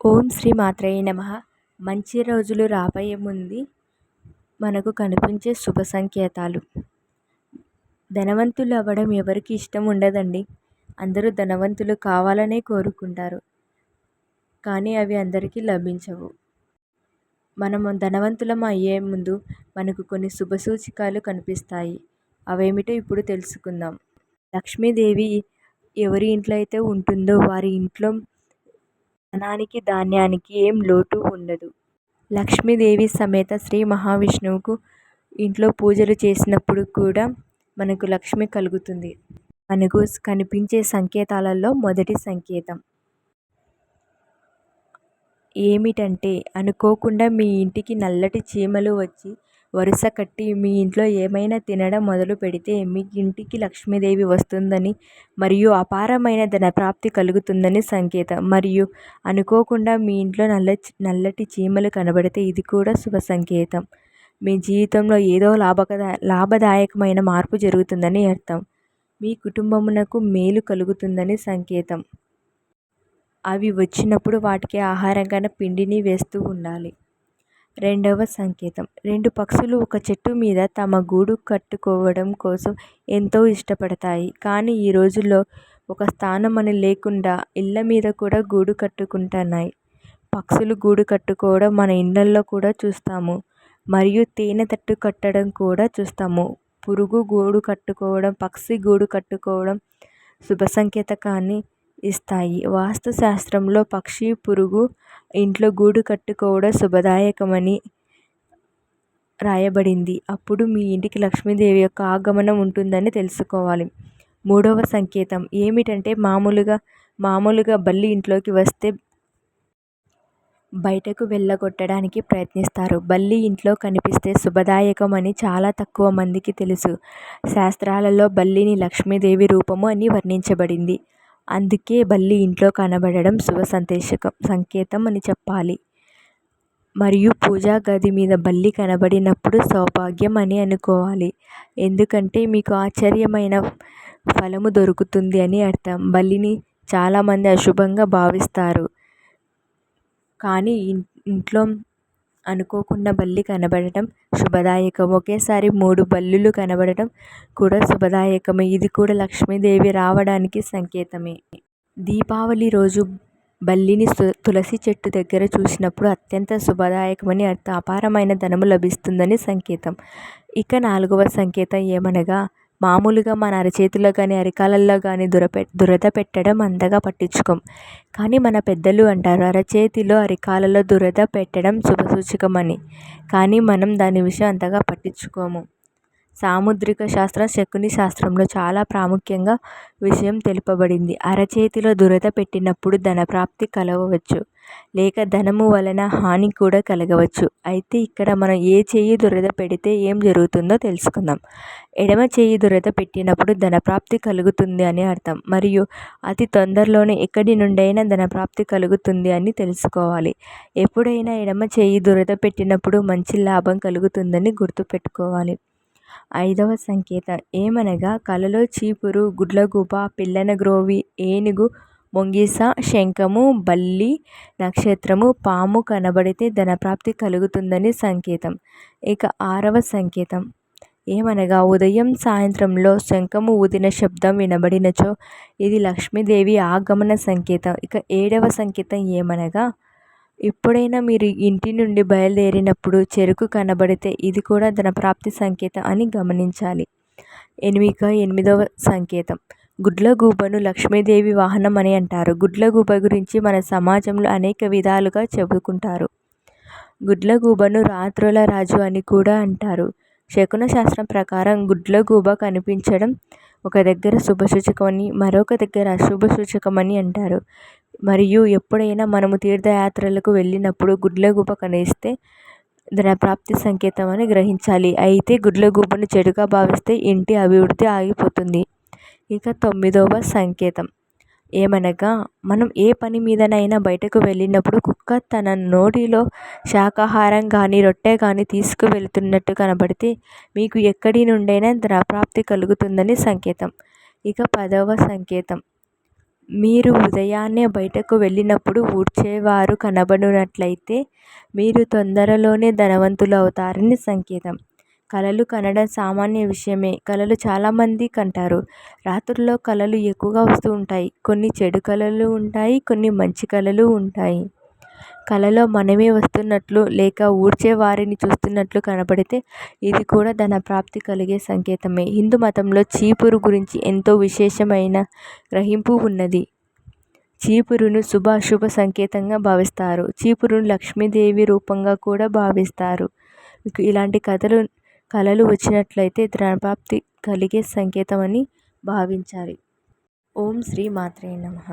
ఓం శ్రీ మాత్రయ్య నమ. మంచి రోజులు రాబోయే ముందు మనకు కనిపించే శుభ సంకేతాలు. ధనవంతులు అవ్వడం ఎవరికి ఇష్టం ఉండదండి. అందరూ ధనవంతులు కావాలనే కోరుకుంటారు. కానీ అవి అందరికీ లభించవు. మనము ధనవంతులం అయ్యే ముందు మనకు కొన్ని శుభ సూచికలు కనిపిస్తాయి. అవేమిటో ఇప్పుడు తెలుసుకుందాం. లక్ష్మీదేవి ఎవరి ఇంట్లో అయితే ఉంటుందో వారి ఇంట్లో ధనానికి ధాన్యానికి ఏం లోటు ఉండదు. లక్ష్మీదేవి సమేత శ్రీ మహావిష్ణువుకు ఇంట్లో పూజలు చేసినప్పుడు కూడా మనకు లక్ష్మి కలుగుతుంది. మనకు కనిపించే సంకేతాలలో మొదటి సంకేతం. ఏమిటంటే అనుకోకుండా మీ ఇంటికి నల్లటి చీమలు వచ్చి వరుస కట్టి మీ ఇంట్లో ఏమైనా తినడం మొదలు పెడితే మీ ఇంటికి లక్ష్మీదేవి వస్తుందని మరియు అపారమైన ధనప్రాప్తి కలుగుతుందని సంకేతం. మరియు అనుకోకుండా మీ ఇంట్లో నల్ల నల్లటి చీమలు కనబడితే ఇది కూడా శుభ సంకేతం. మీ జీవితంలో ఏదో లాభకదా లాభదాయకమైన మార్పు జరుగుతుందని అర్థం. మీ కుటుంబమునకు మేలు కలుగుతుందని సంకేతం. అవి వచ్చినప్పుడు వాటికి ఆహారంగా పిండిని వేస్తూ ఉండాలి. రెండవ సంకేతం. రెండు పక్షులు ఒక చెట్టు మీద తమ గూడు కట్టుకోవడం కోసం ఎంతో ఇష్టపడతాయి. కానీ ఈ రోజుల్లో ఒక స్థానం అని లేకుండా ఇళ్ళ మీద కూడా గూడు కట్టుకుంటున్నాయి. పక్షులు గూడు కట్టుకోవడం మన ఇళ్ళల్లో కూడా చూస్తాము. మరియు తేనె తట్టు కట్టడం కూడా చూస్తాము. పురుగు గూడు కట్టుకోవడం పక్షి గూడు కట్టుకోవడం శుభ సంకేతకాన్ని ఇస్తాయి. వాస్తు శాస్త్రంలో పక్షి పురుగు ఇంట్లో గూడు కట్టుకోవడం శుభదాయకమని రాయబడింది. అప్పుడు మీ ఇంటికి లక్ష్మీదేవి యొక్క ఆగమనం ఉంటుందని తెలుసుకోవాలి. మూడవ సంకేతం. ఏమిటంటే మామూలుగా మామూలుగా బల్లి ఇంట్లోకి వస్తే బయటకు వెళ్ళగొట్టడానికి ప్రయత్నిస్తారు. బల్లి ఇంట్లో కనిపిస్తే శుభదాయకం అని చాలా తక్కువ మందికి తెలుసు. శాస్త్రాలలో బల్లిని లక్ష్మీదేవి రూపము అని వర్ణించబడింది. అందుకే బల్లి ఇంట్లో కనబడడం శుభ సందేశకం సంకేతం అని చెప్పాలి. మరియు పూజా గది మీద బల్లి కనబడినప్పుడు సౌభాగ్యం అని అనుకోవాలి. ఎందుకంటే మీకు ఆశ్చర్యమైన ఫలము దొరుకుతుంది అని అర్థం. బల్లిని చాలామంది అశుభంగా భావిస్తారు. కానీ ఇంట్లో అనుకోకుండా బల్లి కనబడటం శుభదాయకం. ఒకేసారి మూడు బల్లులు కనబడటం కూడా శుభదాయకమే. ఇది కూడా లక్ష్మీదేవి రావడానికి సంకేతమే. దీపావళి రోజు బల్లిని తులసి చెట్టు దగ్గర చూసినప్పుడు అత్యంత శుభదాయకమని అర్థం అపారమైన ధనము లభిస్తుందని సంకేతం. ఇక నాలుగవ సంకేతం ఏమనగా మామూలుగా మన అరచేతిలో కానీ అరికాలల్లో కానీ దురపె దురద పెట్టడం అంతగా పట్టించుకోం. కానీ మన పెద్దలు అంటారు అరచేతిలో అరికాలలో దురద పెట్టడం శుభసూచకమని. కానీ మనం దాని విషయం అంతగా పట్టించుకోము. సాముద్రిక శాస్త్రం శకుని శాస్త్రంలో చాలా ప్రాముఖ్యంగా విషయం తెలుపబడింది. అరచేతిలో దురద పెట్టినప్పుడు ధనప్రాప్తి కలగవచ్చు లేక ధనము వలన హాని కూడా కలగవచ్చు. అయితే ఇక్కడ మనం ఏ చేయి దురద పెడితే ఏం జరుగుతుందో తెలుసుకుందాం. ఎడమ చేయి దురద పెట్టినప్పుడు ధనప్రాప్తి కలుగుతుంది అని అర్థం. మరియు అతి తొందరలోనే ఎక్కడి నుండైనా ధనప్రాప్తి కలుగుతుంది అని తెలుసుకోవాలి. ఎప్పుడైనా ఎడమ చేయి దురద పెట్టినప్పుడు మంచి లాభం కలుగుతుందని గుర్తుపెట్టుకోవాలి ఐదవ సంకేతం. ఏమనగా కలలో చీపురు గుడ్లగూబ పిల్లన గ్రోవి ఏనుగు ముంగిస శంఖము బల్లి నక్షత్రము పాము కనబడితే ధనప్రాప్తి కలుగుతుందని సంకేతం. ఇక ఆరవ సంకేతం. ఏమనగా ఉదయం సాయంత్రంలో శంఖము ఊదిన శబ్దం వినబడినచో ఇది లక్ష్మీదేవి ఆగమన సంకేతం. ఇక ఏడవ సంకేతం ఏమనగా ఎప్పుడైనా మీరు ఇంటి నుండి బయలుదేరినప్పుడు చెరుకు కనబడితే ఇది కూడా ధనప్రాప్తి సంకేతం అని గమనించాలి. ఎనిమిక ఎనిమిదవ సంకేతం. గుడ్లగూబను లక్ష్మీదేవి వాహనం అని అంటారు. గుడ్లగూబ గురించి మన సమాజంలో అనేక విధాలుగా చెప్పుకుంటారు గుడ్లగూబను రాత్రుల రాజు అని కూడా అంటారు. శకున శాస్త్రం ప్రకారం గుడ్లగూబ కనిపించడం ఒక దగ్గర శుభసూచకమని మరొక దగ్గర అశుభ సూచకమని అంటారు. మరియు ఎప్పుడైనా మనము తీర్థయాత్రలకు వెళ్ళినప్పుడు గుడ్లగూబ కనిపిస్తే ధనప్రాప్తి సంకేతం అని గ్రహించాలి. అయితే గుడ్లగూబను చెడుగా భావిస్తే ఇంటి అభివృద్ధి ఆగిపోతుంది. ఇక తొమ్మిదవ సంకేతం. ఏమనగా మనం ఏ పని మీదనైనా బయటకు వెళ్ళినప్పుడు కుక్క తన నోటిలో శాకాహారం కానీ రొట్టె కానీ తీసుకువెళ్తున్నట్టు కనబడితే మీకు ఎక్కడి నుండైనా ధనప్రాప్తి కలుగుతుందని సంకేతం. ఇక పదవ సంకేతం. మీరు ఉదయాన్నే బయటకు వెళ్ళినప్పుడు ఊడ్చేవారు కనబడినట్లయితే మీరు తొందరలోనే ధనవంతులు అవుతారని సంకేతం. కలలు కనడం సామాన్య విషయమే. కలలు చాలామంది కంటారు. రాత్రుల్లో కలలు ఎక్కువగా వస్తూ ఉంటాయి. కొన్ని చెడు కలలు ఉంటాయి కొన్ని మంచి కలలు ఉంటాయి. కలలో మనమే వస్తున్నట్లు లేక ఊడ్చే వారిని చూస్తున్నట్లు కనపడితే ఇది కూడా ధన ప్రాప్తి కలిగే సంకేతమే. హిందూ మతంలో చీపురు గురించి ఎంతో విశేషమైన గ్రహింపు ఉన్నది. చీపురును శుభ అశుభ సంకేతంగా భావిస్తారు. చీపురును లక్ష్మీదేవి రూపంగా కూడా భావిస్తారు. ఇలాంటి కథలు కళలు వచ్చినట్లయితే ధనప్రాప్తి కలిగే సంకేతం అని భావించాలి. ఓం శ్రీ మాత్రే నమః.